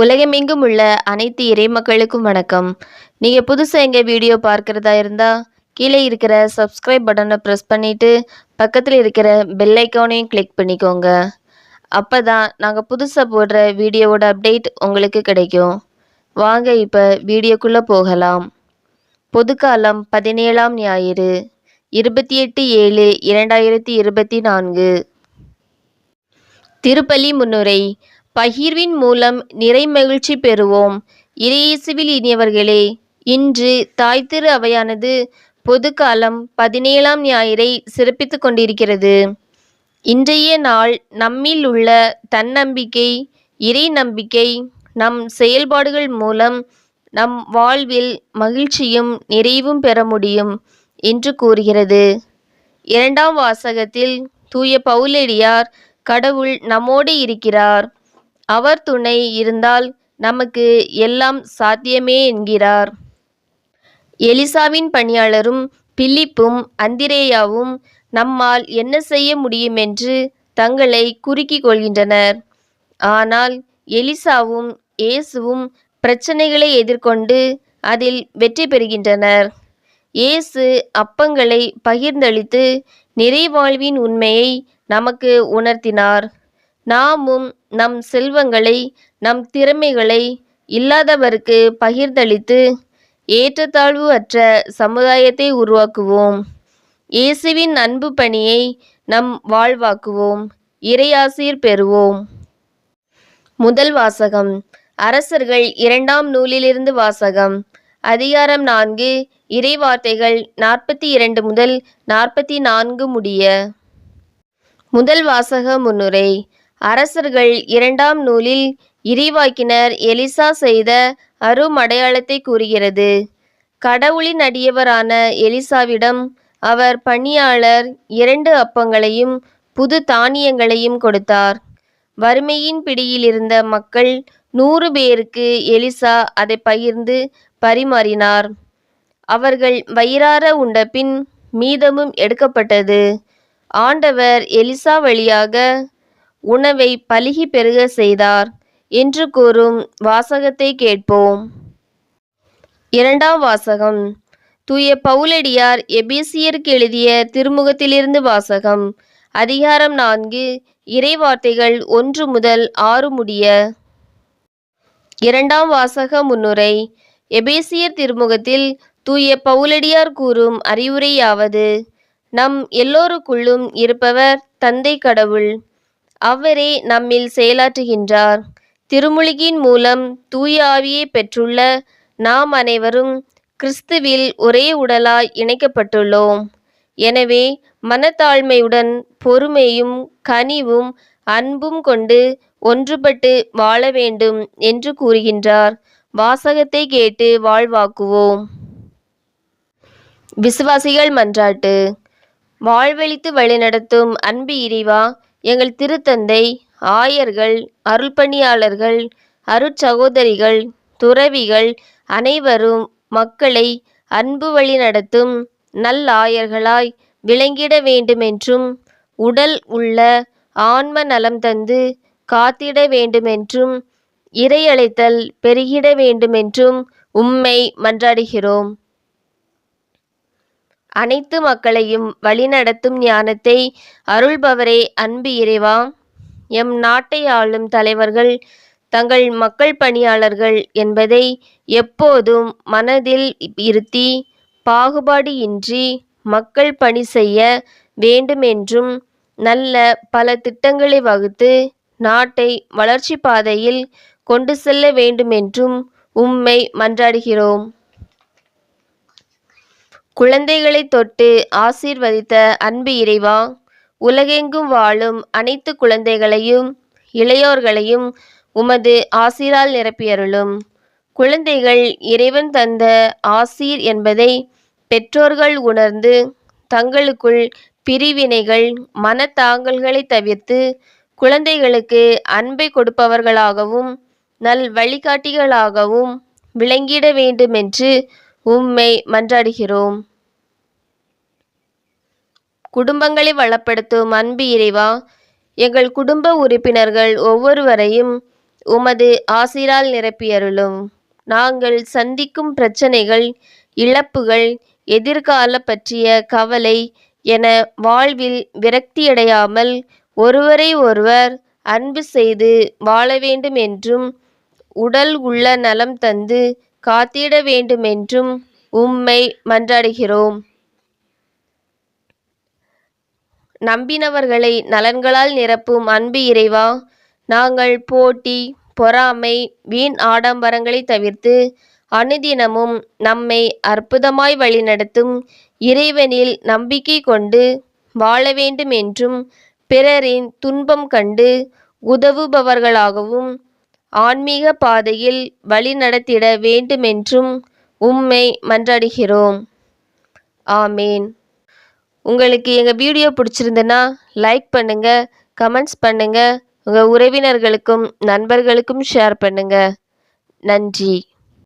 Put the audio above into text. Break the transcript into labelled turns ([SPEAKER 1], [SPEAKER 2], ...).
[SPEAKER 1] உலகமெங்கும் உள்ள அனைத்து இறை மக்களுக்கும் வணக்கம். நீங்கள் புதுசாக எங்கள் வீடியோ பார்க்குறதா இருந்தால் கீழே இருக்கிற சப்ஸ்கிரைப் பட்டனை ப்ரெஸ் பண்ணிவிட்டு பக்கத்தில் இருக்கிற பெல் ஐக்கானையும் கிளிக் பண்ணிக்கோங்க. அப்போ தான் நாங்கள் புதுசாக போடுற வீடியோவோட அப்டேட் உங்களுக்கு கிடைக்கும். வாங்க இப்போ வீடியோக்குள்ளே போகலாம். பொதுக்காலம் பதினேழாம் ஞாயிறு இருபத்தி எட்டு ஏழு இரண்டாயிரத்தி இருபத்தி நான்கு. திருப்பலி முன்னுரை பகிர்வின் மூலம் நிறை மகிழ்ச்சி பெறுவோம். இறையேசுவில் இனியவர்களே இன்று தாய் திரு அவையானது பொதுக்காலம் பதினேழாம் ஞாயிறை சிறப்பித்துக் கொண்டிருக்கிறது. இன்றைய நாள் நம்மில் உள்ள தன்னம்பிக்கை இறை நம்பிக்கை நம் செயல்பாடுகள் மூலம் நம் வாழ்வில் மகிழ்ச்சியும் நிறைவும் பெற முடியும் என்று கூறுகிறது. இரண்டாம் வாசகத்தில் தூய பவுலடியார் கடவுள் நம்மோடு இருக்கிறார். அவர் துணை இருந்தால் நமக்கு எல்லாம் சாத்தியமே என்கிறார். எலிசாவின் பணியாளரும் பிலிப்பும் அந்திரேயாவும் நம்மால் என்ன செய்ய முடியும் என்று தங்களை குறுக்கிக் கொள்கின்றனர். ஆனால் எலிசாவும் இயேசுவும் பிரச்சனைகளை எதிர்கொண்டு அதில் வெற்றி பெறுகின்றனர். இயேசு அப்பங்களை பகிர்ந்தளித்து நிறைவாழ்வின் உண்மையை நமக்கு உணர்த்தினார். நாமும் நம் செல்வங்களை நம் திறமைகளை இல்லாதவருக்கு பகிர்ந்தளித்து ஏற்றத்தாழ்வு அற்ற சமுதாயத்தை உருவாக்குவோம். இயேசுவின் அன்பு பணியை நம் வாழ்வாக்குவோம். இறையாசீர் பெறுவோம். முதல் வாசகம். அரசர்கள் இரண்டாம் நூலிலிருந்து வாசகம். அதிகாரம் நான்கு இறைவார்த்தைகள் நாற்பத்தி இரண்டு முதல் நாற்பத்தி நான்கு முடிய. முதல் வாசக முன்னுரை. அரசர்கள் இரண்டாம் நூலில் இறைவாக்கினர் எலிசா செய்த அருமடையாளத்தை கூறுகிறது. கடவுளின் அடியவரான எலிசாவிடம் அவர் பணியாளர் இரண்டு அப்பங்களையும் புது தானியங்களையும் கொடுத்தார். வறுமையின் பிடியில் இருந்த மக்கள் நூறு பேருக்கு எலிசா அதை பகிர்ந்து பரிமாறினார். அவர்கள் வயிறார உண்ட பின் மீதமும் எடுக்கப்பட்டது. ஆண்டவர் எலிசா வழியாக உணவை பலுகி பெருக செய்தார் என்று கூறும் வாசகத்தை கேட்போம். இரண்டாம் வாசகம். தூய பவுலடியார் எபேசியருக்கு எழுதிய திருமுகத்திலிருந்து வாசகம். அதிகாரம் நான்கு. இறைவார்த்தைகள் ஒன்று முதல் ஆறு முடிய. இரண்டாம் வாசக முன்னுரை. எபேசியர் திருமுகத்தில் தூய பவுலடியார் கூறும் அறிவுரையாவது. நம் எல்லோருக்குள்ளும் இருப்பவர் தந்தை கடவுள். அவரே நம்மில் செயலாற்றுகின்றார். திருமுழுகின் மூலம் தூய ஆவியை பெற்றுள்ள நாம் அனைவரும் கிறிஸ்துவில் ஒரே உடலாய் இணைக்கப்பட்டுள்ளோம். எனவே மனத்தாழ்மையுடன் பொறுமையும் கனிவும் அன்பும் கொண்டு ஒன்றுபட்டு வாழ வேண்டும் என்று கூறுகின்றார். வாசகத்தை கேட்டு வாழ்வாக்குவோம். விசுவாசிகள் மன்றாட்டு. வாழ்வழித்து வழிநடத்தும் அன்பு இறைவா எங்கள் திருத்தந்தை ஆயர்கள் அருள்பணியாளர்கள் அருட்சகோதரிகள் துறவிகள் அனைவரும் மக்களை அன்பு வழி நடத்தும் நல்லாயர்களாய் விளங்கிட வேண்டுமென்றும் உடல் உள்ள ஆன்ம நலம் தந்து காத்திட வேண்டுமென்றும் இறையழைத்தல் பெருகிட வேண்டுமென்றும் உம்மை மன்றாடுகிறோம். அனைத்து மக்களையும் வழிநடத்தும் ஞானத்தை அருள்பவரே அன்பு இறைவா. எம் நாட்டை ஆளும் தலைவர்கள் தங்கள் மக்கள் பணியாளர்கள் என்பதை எப்போதும் மனதில் இருத்தி பாகுபாடு இன்றி மக்கள் பணி செய்ய வேண்டுமென்றும் நல்ல பல திட்டங்களை வகுத்து நாட்டை வளர்ச்சி பாதையில் கொண்டு செல்ல வேண்டுமென்றும் உம்மை மன்றாடுகிறோம். குழந்தைகளை தொட்டு ஆசீர்வதித்த அன்பு இறைவா உலகெங்கும் வாழும் அனைத்து குழந்தைகளையும் இளையோர்களையும் உமது ஆசிரால் நிரப்பியருளும். குழந்தைகள் இறைவன் தந்த ஆசீர் என்பதை பெற்றோர்கள் உணர்ந்து தங்களுக்குள் பிரிவினைகள் மனத்தாங்கல்களை தவிர்த்து குழந்தைகளுக்கு அன்பை கொடுப்பவர்களாகவும் நல் வழிகாட்டிகளாகவும் விளங்கிட வேண்டுமென்று உம்மை மன்றாடுகிறோம். குடும்பங்களை வளப்படுத்தும் அன்பு இறைவா எங்கள் குடும்ப உறுப்பினர்கள் ஒவ்வொருவரையும் உமது ஆசிரால் நிரப்பியருளும். நாங்கள் சந்திக்கும் பிரச்சனைகள் இழப்புகள் எதிர்கால பற்றிய கவலை என வாழ்வில் விரக்தியடையாமல் ஒருவரை ஒருவர் அன்பு செய்து வாழ வேண்டும் என்றும் உடல் உள்ள நலம் தந்து காத்திட வேண்டுமென்றும் உம்மை மன்றாடுகிறோம். நம்பினவர்களை நலன்களால் நிரப்பும் அன்பு இறைவா நாங்கள் போட்டி பொறாமை வீண் ஆடம்பரங்களை தவிர்த்து அனுதினமும் நம்மை அற்புதமாய் வழிநடத்தும் இறைவனில் நம்பிக்கை கொண்டு வாழ வேண்டும் என்றும் பிறரின் துன்பம் கண்டு உதவுபவர்களாகவும் ஆன்மீக பாதையில் வழிநடத்திட வேண்டுமென்றும் உம்மை மன்றாடுகிறோம். ஆமேன். உங்களுக்கு எங்கள் வீடியோ பிடிச்சிருந்துன்னா லைக் பண்ணுங்கள் கமெண்ட்ஸ் பண்ணுங்கள் உங்கள் உறவினர்களுக்கும் நண்பர்களுக்கும் ஷேர் பண்ணுங்கள் நன்றி.